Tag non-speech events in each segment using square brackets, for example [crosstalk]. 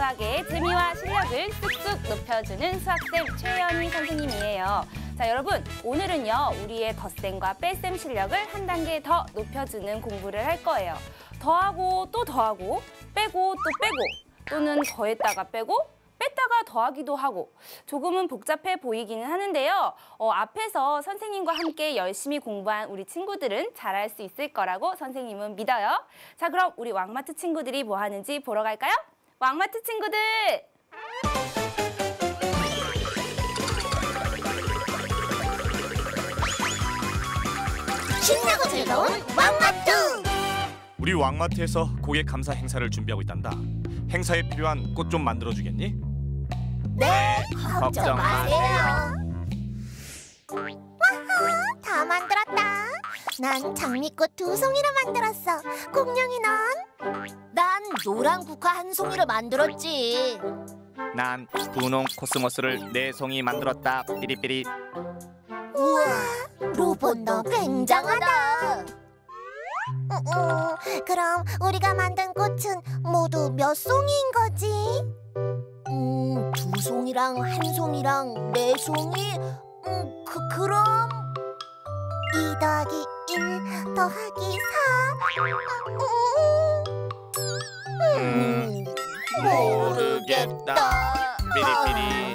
수학의 재미와 실력을 쑥쑥 높여주는 수학쌤 최연희 선생님이에요. 자 여러분 오늘은요 우리의 덧셈과 뺄셈 실력을 한 단계 더 높여주는 공부를 할 거예요. 더하고 또 더하고 빼고 또 빼고 또는 더했다가 빼고 뺐다가 더하기도 하고 조금은 복잡해 보이기는 하는데요. 어, 앞에서 선생님과 함께 열심히 공부한 우리 친구들은 잘할 수 있을 거라고 선생님은 믿어요. 자 그럼 우리 왕마트 친구들이 뭐 하는지 보러 갈까요? 왕마트 친구들! 신나고 즐거운 왕마트 우리 왕마트에서 고객 감사 행사를 준비하고 있단다. 행사에 필요한 꽃 좀 만들어 주겠니? 네 걱정 마세요 와하 다 만들었다 난 장미꽃 두 송이를 만들었어 공룡이 넌? 난 노란 국화 한 송이를 만들었지 난 분홍 코스모스를 네 송이 만들었다. 삐리삐리. 우와 로봇 너 굉장하다 음, 음, 그럼 우리가 만든 꽃은 모두 몇 송이인 거지? 음, 두 송이랑 한 송이랑 네 송이? 음, 그, 그럼 2 더하기 1 더하기 4 음, 모르겠다. 삐리삐리.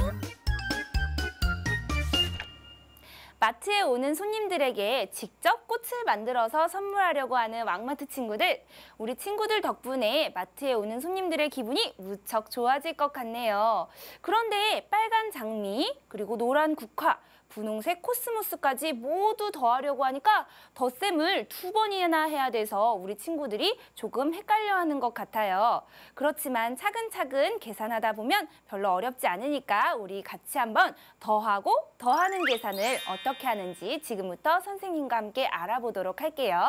마트에 오는 손님들에게 직접 꽃을 만들어서 선물하려고 하는 왕마트 친구들. 우리 친구들 덕분에 마트에 오는 손님들의 기분이 무척 좋아질 것 같네요. 그런데 빨간 장미, 그리고 노란 국화, 분홍색 코스모스까지 모두 더하려고 하니까 덧셈을 두 번이나 해야 돼서 우리 친구들이 조금 헷갈려하는 것 같아요. 그렇지만 차근차근 계산하다 보면 별로 어렵지 않으니까 우리 같이 한번 더하고 더하는 계산을 어떻게 하는지 지금부터 선생님과 함께 알아보도록 할게요.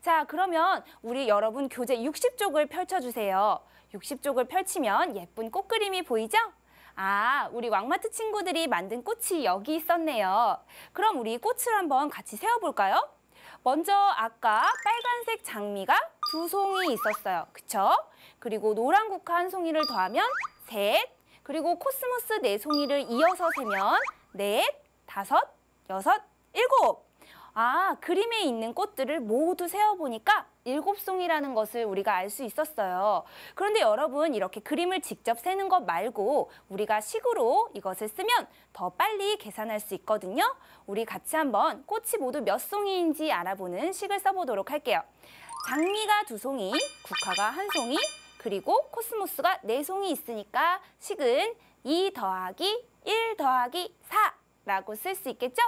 자, 그러면 우리 여러분 교재 60쪽을 펼쳐주세요. 60쪽을 펼치면 예쁜 꽃그림이 보이죠? 아, 우리 왕마트 친구들이 만든 꽃이 여기 있었네요. 그럼 우리 꽃을 한번 같이 세워볼까요? 먼저 아까 빨간색 장미가 두 송이 있었어요. 그쵸? 그리고 노란 국화 한 송이를 더하면 셋, 그리고 코스모스 네 송이를 이어서 세면 넷, 다섯, 여섯, 일곱. 아, 그림에 있는 꽃들을 모두 세어보니까 일곱 송이라는 것을 우리가 알 수 있었어요. 그런데 여러분 이렇게 그림을 직접 세는 것 말고 우리가 식으로 이것을 쓰면 더 빨리 계산할 수 있거든요. 우리 같이 한번 꽃이 모두 몇 송이인지 알아보는 식을 써보도록 할게요. 장미가 두 송이, 국화가 한 송이, 그리고 코스모스가 네 송이 있으니까 식은 2 더하기 1 더하기 4라고 쓸 수 있겠죠?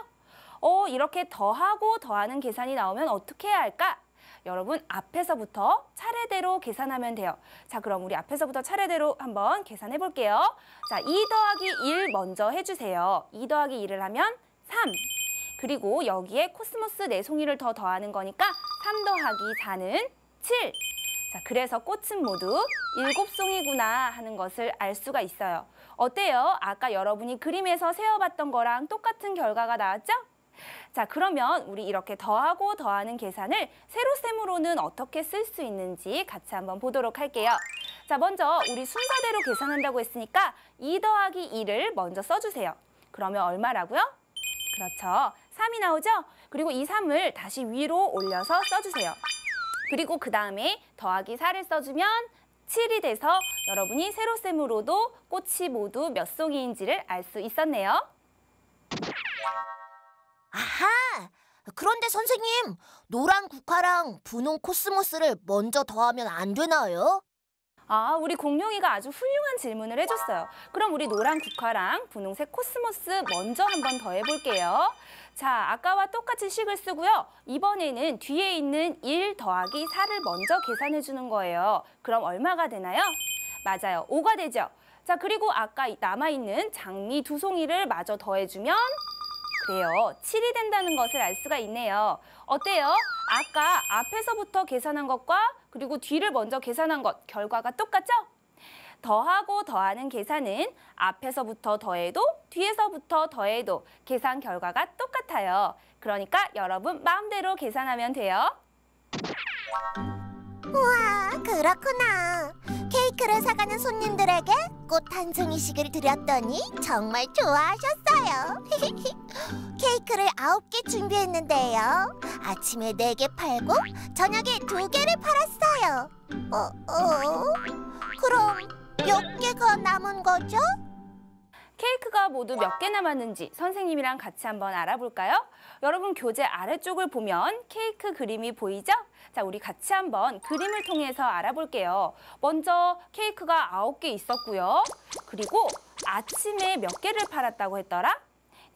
어, 이렇게 더하고 더하는 계산이 나오면 어떻게 해야 할까? 여러분 앞에서부터 차례대로 계산하면 돼요. 자, 그럼 우리 앞에서부터 차례대로 한번 계산해 볼게요. 자, 2 더하기 1 먼저 해주세요. 2 더하기 1을 하면 3. 그리고 여기에 코스모스 네 송이를 더 더하는 거니까 3 더하기 4는 7. 자, 그래서 꽃은 모두 일곱 송이구나 하는 것을 알 수가 있어요. 어때요? 아까 여러분이 그림에서 세어봤던 거랑 똑같은 결과가 나왔죠? 자, 그러면 우리 이렇게 더하고 더하는 계산을 세로셈으로는 어떻게 쓸 수 있는지 같이 한번 보도록 할게요. 자, 먼저 우리 순서대로 계산한다고 했으니까 2 더하기 2를 먼저 써주세요. 그러면 얼마라고요? 그렇죠. 3이 나오죠? 그리고 이 3을 다시 위로 올려서 써주세요. 그리고 그 다음에 더하기 4를 써주면 7이 돼서 여러분이 세로셈으로도 꽃이 모두 몇 송이인지를 알 수 있었네요. 아하! 그런데 선생님, 노란 국화랑 분홍 코스모스를 먼저 더하면 안 되나요? 아, 우리 공룡이가 아주 훌륭한 질문을 해줬어요. 그럼 우리 노란 국화랑 분홍색 코스모스 먼저 한번 더 해볼게요. 자, 아까와 똑같이 식을 쓰고요. 이번에는 뒤에 있는 1 더하기 4를 먼저 계산해 주는 거예요. 그럼 얼마가 되나요? 맞아요. 5가 되죠. 자, 그리고 아까 남아있는 장미 두 송이를 마저 더해주면 그래요. 7이 된다는 것을 알 수가 있네요. 어때요? 아까 앞에서부터 계산한 것과 그리고 뒤를 먼저 계산한 것 결과가 똑같죠? 더하고 더하는 계산은 앞에서부터 더해도 뒤에서부터 더해도 계산 결과가 똑같아요. 그러니까 여러분 마음대로 계산하면 돼요. 우와, 그렇구나. 케이크 케이크를 사가는 손님들에게 꽃 한 송이씩을 드렸더니 정말 좋아하셨어요. [laughs] 케이크를 아홉 개 준비했는데요. 아침에 네 개 팔고 저녁에 두 개를 팔았어요. 어, 어? 그럼 몇 개가 남은 거죠? 케이크가 모두 몇 개 남았는지 선생님이랑 같이 한번 알아볼까요? 여러분 교재 아래쪽을 보면 케이크 그림이 보이죠? 자, 우리 같이 한번 그림을 통해서 알아볼게요. 먼저 케이크가 아홉 개 있었고요. 그리고 아침에 몇 개를 팔았다고 했더라?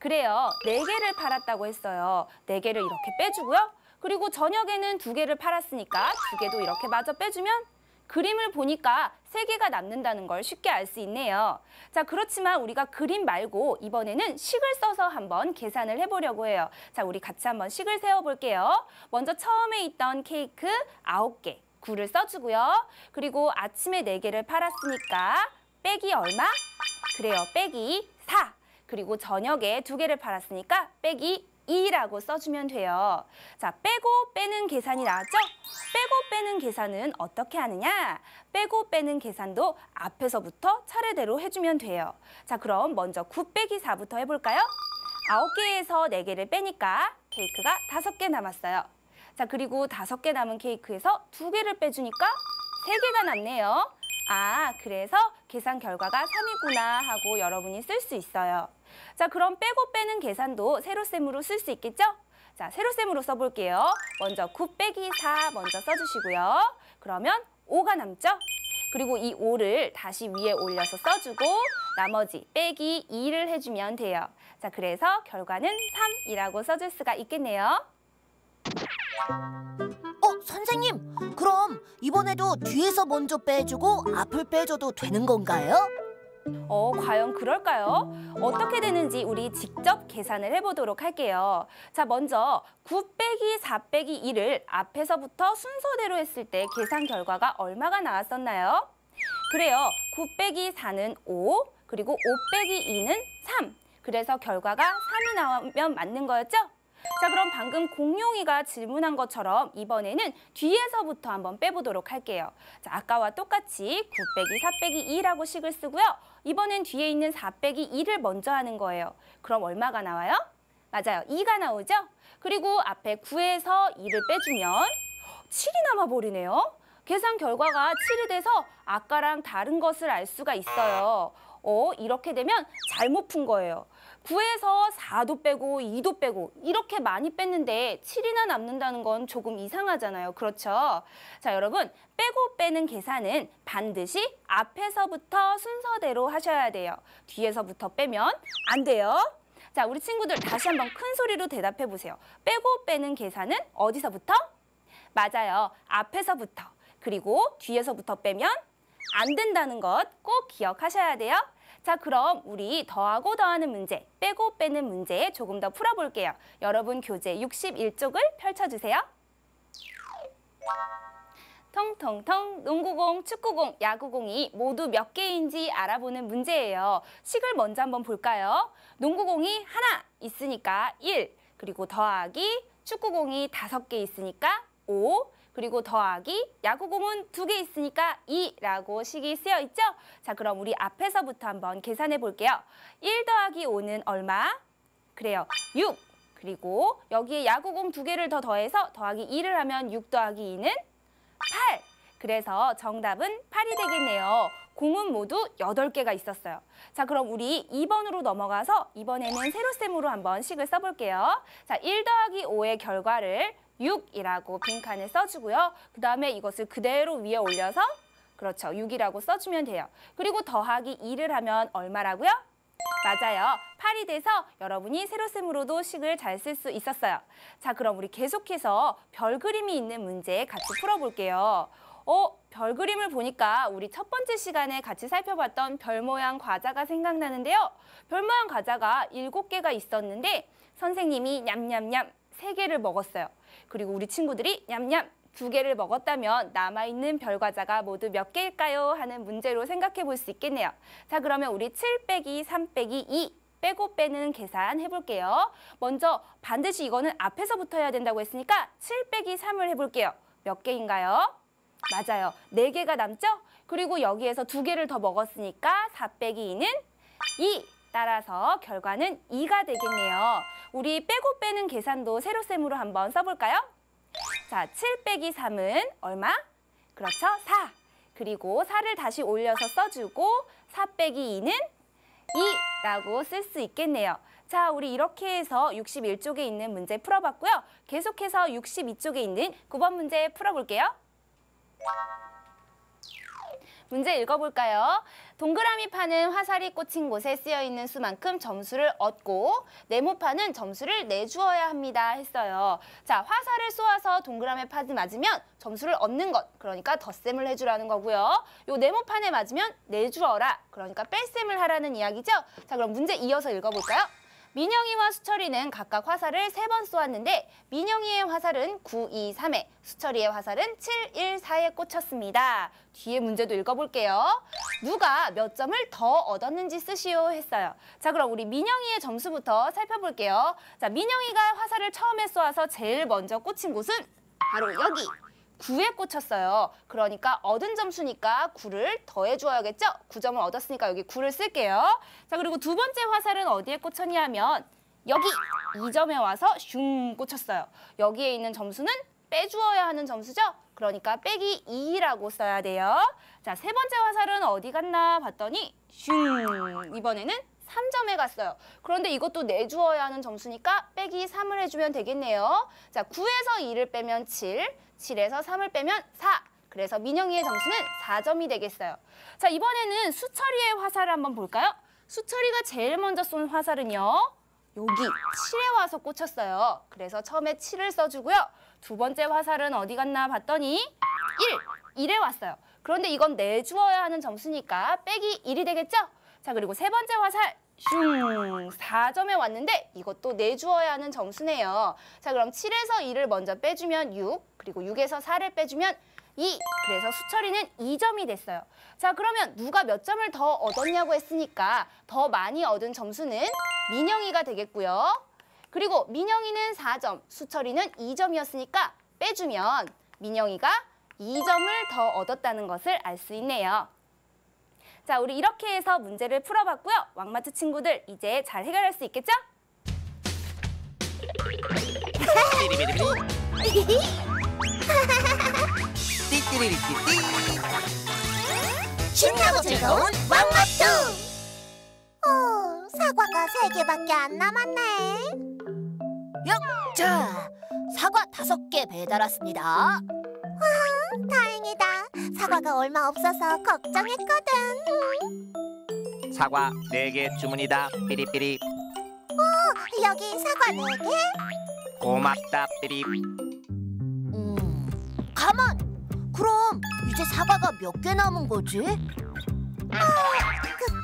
그래요. 네 개를 팔았다고 했어요. 네 개를 이렇게 빼주고요. 그리고 저녁에는 두 개를 팔았으니까 두 개도 이렇게 마저 빼주면 그림을 보니까 세 개가 남는다는 걸 쉽게 알 수 있네요. 자, 그렇지만 우리가 그림 말고 이번에는 식을 써서 한번 계산을 해보려고 해요. 자, 우리 같이 한번 식을 세워볼게요. 먼저 처음에 있던 케이크 아홉 개 구를 써주고요. 그리고 아침에 네개를 팔았으니까 빼기 얼마? 그래요, 빼기 4. 그리고 저녁에 두 개를 팔았으니까 빼기 2라고 써주면 돼요. 자, 빼고 빼는 계산이 나왔죠? 빼고 빼는 계산은 어떻게 하느냐? 빼고 빼는 계산도 앞에서부터 차례대로 해주면 돼요. 자, 그럼 먼저 9 빼기 4부터 해볼까요? 9개에서 4개를 빼니까 케이크가 5개 남았어요. 자, 그리고 5개 남은 케이크에서 2개를 빼주니까 3개가 남네요. 아, 그래서 계산 결과가 3이구나 하고 여러분이 쓸 수 있어요. 자, 그럼 빼고 빼는 계산도 세로셈으로 쓸 수 있겠죠? 자, 세로셈으로 써볼게요. 먼저 9 빼기 4 먼저 써주시고요. 그러면 5가 남죠? 그리고 이 5를 다시 위에 올려서 써주고 나머지 빼기 2를 해주면 돼요. 자, 그래서 결과는 3이라고 써줄 수가 있겠네요. 어, 선생님, 그럼 이번에도 뒤에서 먼저 빼주고 앞을 빼줘도 되는 건가요? 어, 과연 그럴까요? 어떻게 되는지 우리 직접 계산을 해보도록 할게요. 자, 먼저 9 빼기 4 빼기 2를 앞에서부터 순서대로 했을 때 계산 결과가 얼마가 나왔었나요? 그래요. 9 빼기 4는 5, 그리고 5 빼기 2는 3. 그래서 결과가 3이 나오면 맞는 거였죠? 자, 그럼 방금 공룡이가 질문한 것처럼 이번에는 뒤에서부터 한번 빼보도록 할게요. 자, 아까와 똑같이 9 빼기 4 빼기 2라고 식을 쓰고요. 이번엔 뒤에 있는 4 빼기 2를 먼저 하는 거예요. 그럼 얼마가 나와요? 맞아요. 2가 나오죠? 그리고 앞에 9에서 2를 빼주면 7이 남아버리네요. 계산 결과가 7이 돼서 아까랑 다른 것을 알 수가 있어요. 어, 이렇게 되면 잘못 푼 거예요. 9에서 4도 빼고 2도 빼고 이렇게 많이 뺐는데 7이나 남는다는 건 조금 이상하잖아요. 그렇죠? 자, 여러분 빼고 빼는 계산은 반드시 앞에서부터 순서대로 하셔야 돼요. 뒤에서부터 빼면 안 돼요. 자, 우리 친구들 다시 한번 큰 소리로 대답해 보세요. 빼고 빼는 계산은 어디서부터? 맞아요. 앞에서부터. 그리고 뒤에서부터 빼면 안 된다는 것 꼭 기억하셔야 돼요. 자, 그럼 우리 더하고 더하는 문제, 빼고 빼는 문제 조금 더 풀어볼게요. 여러분 교재 61쪽을 펼쳐주세요. 통통통 농구공, 축구공, 야구공이 모두 몇 개인지 알아보는 문제예요. 식을 먼저 한번 볼까요? 농구공이 하나 있으니까 1, 그리고 더하기 축구공이 다섯 개 있으니까 5, 그리고 더하기 야구공은 두 개 있으니까 2라고 식이 쓰여 있죠? 자, 그럼 우리 앞에서부터 한번 계산해 볼게요. 1 더하기 5는 얼마? 그래요, 6. 그리고 여기에 야구공 두 개를 더 더해서 더하기 2를 하면 6 더하기 2는 8. 그래서 정답은 8이 되겠네요. 공은 모두 8개가 있었어요. 자, 그럼 우리 2번으로 넘어가서 이번에는 세로셈으로 한번 식을 써볼게요. 자, 1 더하기 5의 결과를 6이라고 빈칸에 써주고요. 그 다음에 이것을 그대로 위에 올려서 그렇죠. 6이라고 써주면 돼요. 그리고 더하기 2를 하면 얼마라고요? 맞아요. 8이 돼서 여러분이 세로셈으로도 식을 잘 쓸 수 있었어요. 자, 그럼 우리 계속해서 별 그림이 있는 문제 같이 풀어볼게요. 어, 별 그림을 보니까 우리 첫 번째 시간에 같이 살펴봤던 별 모양 과자가 생각나는데요. 별 모양 과자가 7개가 있었는데 선생님이 냠냠냠 세개를 먹었어요. 그리고 우리 친구들이 냠냠 두 개를 먹었다면 남아있는 별 과자가 모두 몇 개일까요? 하는 문제로 생각해 볼 수 있겠네요. 자, 그러면 우리 7 빼기 3 빼기 2 빼고 빼는 계산 해볼게요. 먼저 반드시 이거는 앞에서부터 해야 된다고 했으니까 7 빼기 3을 해볼게요. 몇 개인가요? 맞아요. 네개가 남죠? 그리고 여기에서 두개를더 먹었으니까 4 빼기 2는 2. 따라서 결과는 2가 되겠네요. 우리 빼고 빼는 계산도 세로셈으로 한번 써볼까요? 자, 7 빼기 3은 얼마? 그렇죠, 4. 그리고 4를 다시 올려서 써주고 4 빼기 2는 2라고 쓸 수 있겠네요. 자, 우리 이렇게 해서 61쪽에 있는 문제 풀어봤고요. 계속해서 62쪽에 있는 9번 문제 풀어볼게요. 문제 읽어볼까요? 동그라미 판은 화살이 꽂힌 곳에 쓰여 있는 수만큼 점수를 얻고 네모판은 점수를 내주어야 합니다 했어요. 자, 화살을 쏘아서 동그라미 판에 맞으면 점수를 얻는 것, 그러니까 덧셈을 해주라는 거고요. 요 네모판에 맞으면 내주어라, 그러니까 뺄셈을 하라는 이야기죠. 자, 그럼 문제 이어서 읽어볼까요? 민영이와 수철이는 각각 화살을 세 번 쏘았는데 민영이의 화살은 9, 2, 3에 수철이의 화살은 7, 1, 4에 꽂혔습니다. 뒤에 문제도 읽어볼게요. 누가 몇 점을 더 얻었는지 쓰시오 했어요. 자 그럼 우리 민영이의 점수부터 살펴볼게요. 자 민영이가 화살을 처음에 쏘아서 제일 먼저 꽂힌 곳은 바로 여기 9에 꽂혔어요. 그러니까 얻은 점수니까 9를 더해주어야겠죠? 9점을 얻었으니까 여기 9를 쓸게요. 자, 그리고 두 번째 화살은 어디에 꽂혔냐면 여기 2점에 와서 슝 꽂혔어요. 여기에 있는 점수는 빼주어야 하는 점수죠? 그러니까 빼기 2라고 써야 돼요. 자, 세 번째 화살은 어디 갔나 봤더니 슝 이번에는 3점에 갔어요. 그런데 이것도 내주어야 하는 점수니까 빼기 3을 해주면 되겠네요. 자, 9에서 2를 빼면 7, 7에서 3을 빼면 4. 그래서 민영이의 점수는 4점이 되겠어요. 자, 이번에는 수철이의 화살을 한번 볼까요? 수철이가 제일 먼저 쏜 화살은요. 여기 7에 와서 꽂혔어요. 그래서 처음에 7을 써주고요. 두 번째 화살은 어디 갔나 봤더니 1, 1에 왔어요. 그런데 이건 내주어야 하는 점수니까 빼기 1이 되겠죠? 자, 그리고 세 번째 화살 슝 4점에 왔는데 이것도 내주어야 하는 점수네요. 자, 그럼 7에서 2를 먼저 빼주면 6, 그리고 6에서 4를 빼주면 2. 그래서 수철이는 2점이 됐어요. 자, 그러면 누가 몇 점을 더 얻었냐고 했으니까 더 많이 얻은 점수는 민영이가 되겠고요. 그리고 민영이는 4점, 수철이는 2점이었으니까 빼주면 민영이가 2점을 더 얻었다는 것을 알 수 있네요. 자, 우리 이렇게 해서 문제를 풀어봤고요. 왕마트 친구들 이제 잘 해결할 수 있겠죠? 신나고 즐거운 왕마트! 어, 사과가 세 개밖에 안 남았네. 자, 사과 다섯 개 배달 왔습니다. 다행이다. 사과가 얼마 없어서 걱정했거든. 사과 4개 주문이다 삐리삐리 여기 사과 네 개? 고맙다 삐리 음, 가만. 그럼 이제 사과가 몇 개 남은 거지? 그,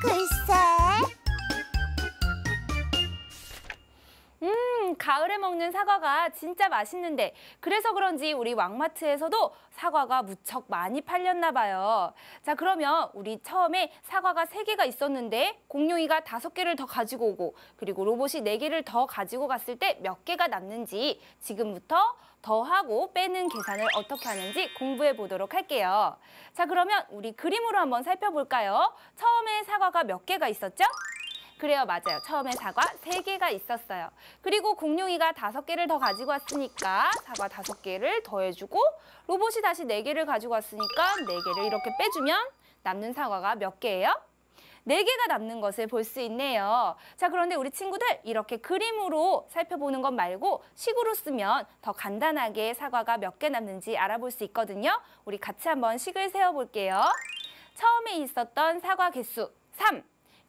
글쎄. 가을에 먹는 사과가 진짜 맛있는데 그래서 그런지 우리 왕마트에서도 사과가 무척 많이 팔렸나 봐요. 자, 그러면 우리 처음에 사과가 세개가 있었는데 공룡이가 다섯 개를 더 가지고 오고 그리고 로봇이 네개를더 가지고 갔을 때 몇 개가 남는지 지금부터 더하고 빼는 계산을 어떻게 하는지 공부해 보도록 할게요. 자, 그러면 우리 그림으로 한번 살펴볼까요? 처음에 사과가 몇 개가 있었죠? 그래요, 맞아요. 처음에 사과 세개가 있었어요. 그리고 공룡이가 다섯 개를 더 가지고 왔으니까 사과 다섯 개를 더해주고 로봇이 다시 네개를 가지고 왔으니까 네개를 이렇게 빼주면 남는 사과가 몇 개예요? 네개가 남는 것을 볼 수 있네요. 자, 그런데 우리 친구들 이렇게 그림으로 살펴보는 것 말고 식으로 쓰면 더 간단하게 사과가 몇 개 남는지 알아볼 수 있거든요. 우리 같이 한번 식을 세워볼게요. 처음에 있었던 사과 개수 3,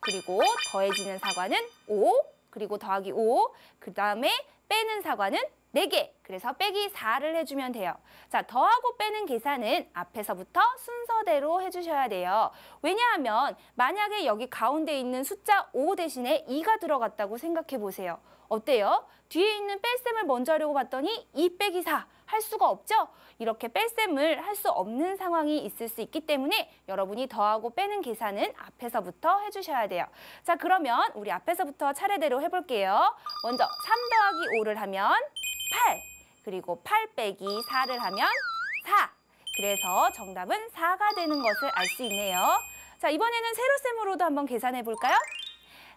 그리고 더해지는 사과는 5, 그리고 더하기 5, 그 다음에 빼는 사과는 4개. 그래서 빼기 4를 해주면 돼요. 자, 더하고 빼는 계산은 앞에서부터 순서대로 해주셔야 돼요. 왜냐하면 만약에 여기 가운데 있는 숫자 5 대신에 2가 들어갔다고 생각해 보세요. 어때요? 뒤에 있는 뺄셈을 먼저 하려고 봤더니 2 빼기 4 할 수가 없죠? 이렇게 뺄셈을 할 수 없는 상황이 있을 수 있기 때문에 여러분이 더하고 빼는 계산은 앞에서부터 해주셔야 돼요. 자, 그러면 우리 앞에서부터 차례대로 해볼게요. 먼저 3 더하기 5를 하면 8, 그리고 8 빼기 4를 하면 4, 그래서 정답은 4가 되는 것을 알 수 있네요. 자, 이번에는 세로셈으로도 한번 계산해 볼까요?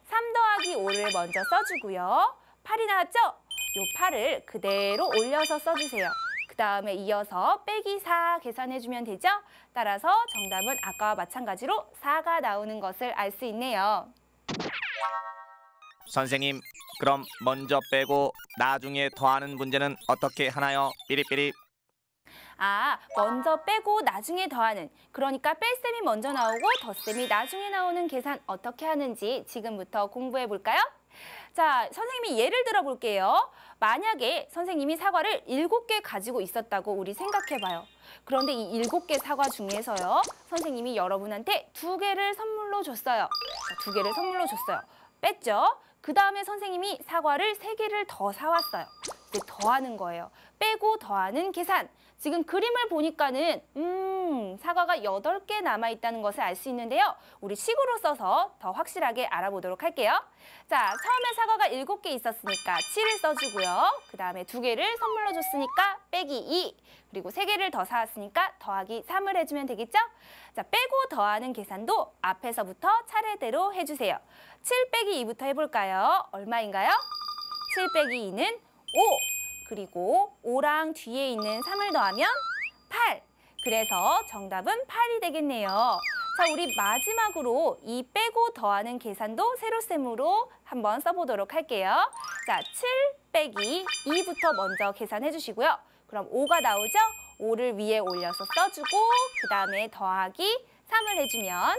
3 더하기 5를 먼저 써주고요. 8이 나왔죠? 요 8을 그대로 올려서 써주세요. 그 다음에 이어서 빼기 4 계산해주면 되죠? 따라서 정답은 아까와 마찬가지로 4가 나오는 것을 알 수 있네요. 선생님 그럼 먼저 빼고 나중에 더하는 문제는 어떻게 하나요? 삐리삐리 아, 먼저 빼고 나중에 더하는 그러니까 뺄셈이 먼저 나오고 덧셈이 나중에 나오는 계산 어떻게 하는지 지금부터 공부해 볼까요? 자, 선생님이 예를 들어 볼게요. 만약에 선생님이 사과를 일곱 개 가지고 있었다고 우리 생각해 봐요. 그런데 이 일곱 개 사과 중에서요. 선생님이 여러분한테 두 개를 선물로 줬어요. 자, 두 개를 선물로 줬어요. 뺐죠? 그 다음에 선생님이 사과를 세 개를 더 사왔어요. 이제 더하는 거예요. 빼고 더하는 계산. 지금 그림을 보니까는 음 사과가 여덟 개 남아있다는 것을 알 수 있는데요. 우리 식으로 써서 더 확실하게 알아보도록 할게요. 자, 처음에 사과가 일곱 개 있었으니까 7을 써주고요. 그 다음에 두 개를 선물로 줬으니까 빼기 2. 그리고 세 개를 더 사왔으니까 더하기 3을 해주면 되겠죠? 자, 빼고 더하는 계산도 앞에서부터 차례대로 해주세요. 7 빼기 2부터 해볼까요? 얼마인가요? 7 빼기 2는 5. 그리고 5랑 뒤에 있는 3을 더하면 8. 그래서 정답은 8이 되겠네요. 자, 우리 마지막으로 이 빼고 더하는 계산도 세로셈으로 한번 써보도록 할게요. 자, 7 빼기 2부터 먼저 계산해 주시고요. 그럼 5가 나오죠? 5를 위에 올려서 써주고 그 다음에 더하기 3을 해주면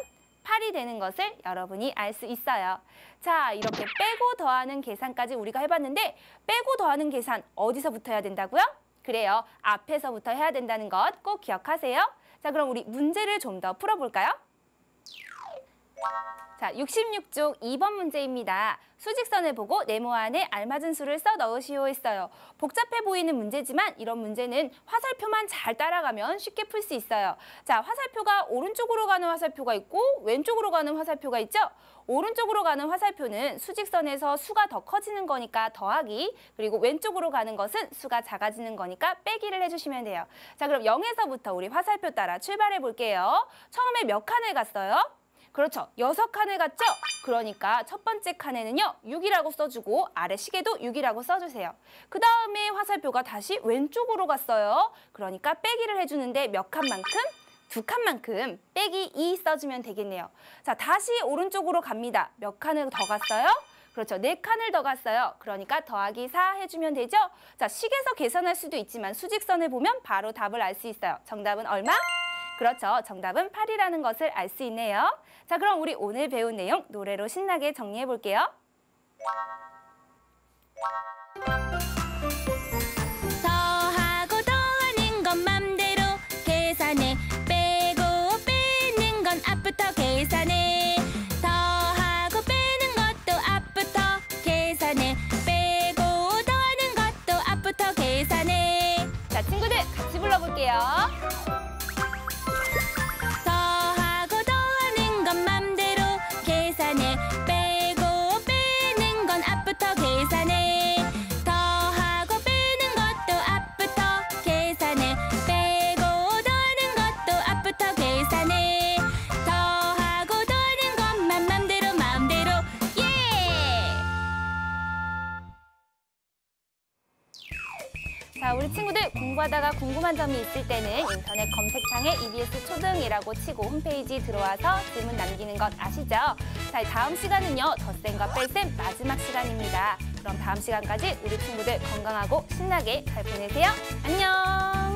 8이 되는 것을 여러분이 알 수 있어요. 자, 이렇게 빼고 더하는 계산까지 우리가 해봤는데 빼고 더하는 계산 어디서부터 해야 된다고요? 그래요. 앞에서부터 해야 된다는 것 꼭 기억하세요. 자, 그럼 우리 문제를 좀 더 풀어볼까요? 자, 66쪽 2번 문제입니다. 수직선을 보고 네모 안에 알맞은 수를 써 넣으시오 했어요. 복잡해 보이는 문제지만 이런 문제는 화살표만 잘 따라가면 쉽게 풀 수 있어요. 자, 화살표가 오른쪽으로 가는 화살표가 있고 왼쪽으로 가는 화살표가 있죠? 오른쪽으로 가는 화살표는 수직선에서 수가 더 커지는 거니까 더하기 그리고 왼쪽으로 가는 것은 수가 작아지는 거니까 빼기를 해주시면 돼요. 자, 그럼 0에서부터 우리 화살표 따라 출발해 볼게요. 처음에 몇 칸을 갔어요? 그렇죠. 여섯 칸을 갔죠? 그러니까 첫 번째 칸에는요. 6이라고 써주고 아래 시계도 6이라고 써주세요. 그 다음에 화살표가 다시 왼쪽으로 갔어요. 그러니까 빼기를 해주는데 몇 칸만큼? 두 칸만큼 빼기 2 써주면 되겠네요. 자, 다시 오른쪽으로 갑니다. 몇 칸을 더 갔어요? 그렇죠. 네 칸을 더 갔어요. 그러니까 더하기 4 해주면 되죠? 자, 식에서 계산할 수도 있지만 수직선을 보면 바로 답을 알 수 있어요. 정답은 얼마? 그렇죠. 정답은 8이라는 것을 알 수 있네요. 자, 그럼 우리 오늘 배운 내용 노래로 신나게 정리해 볼게요. 더하고 더하는 건 맘대로 계산해 빼고 빼는 건 앞부터 자, 우리 친구들 공부하다가 궁금한 점이 있을 때는 인터넷 검색창에 EBS 초등이라고 치고 홈페이지 들어와서 질문 남기는 것 아시죠? 자, 다음 시간은요, 덧셈과 뺄셈 마지막 시간입니다. 그럼 다음 시간까지 우리 친구들 건강하고 신나게 잘 보내세요. 안녕!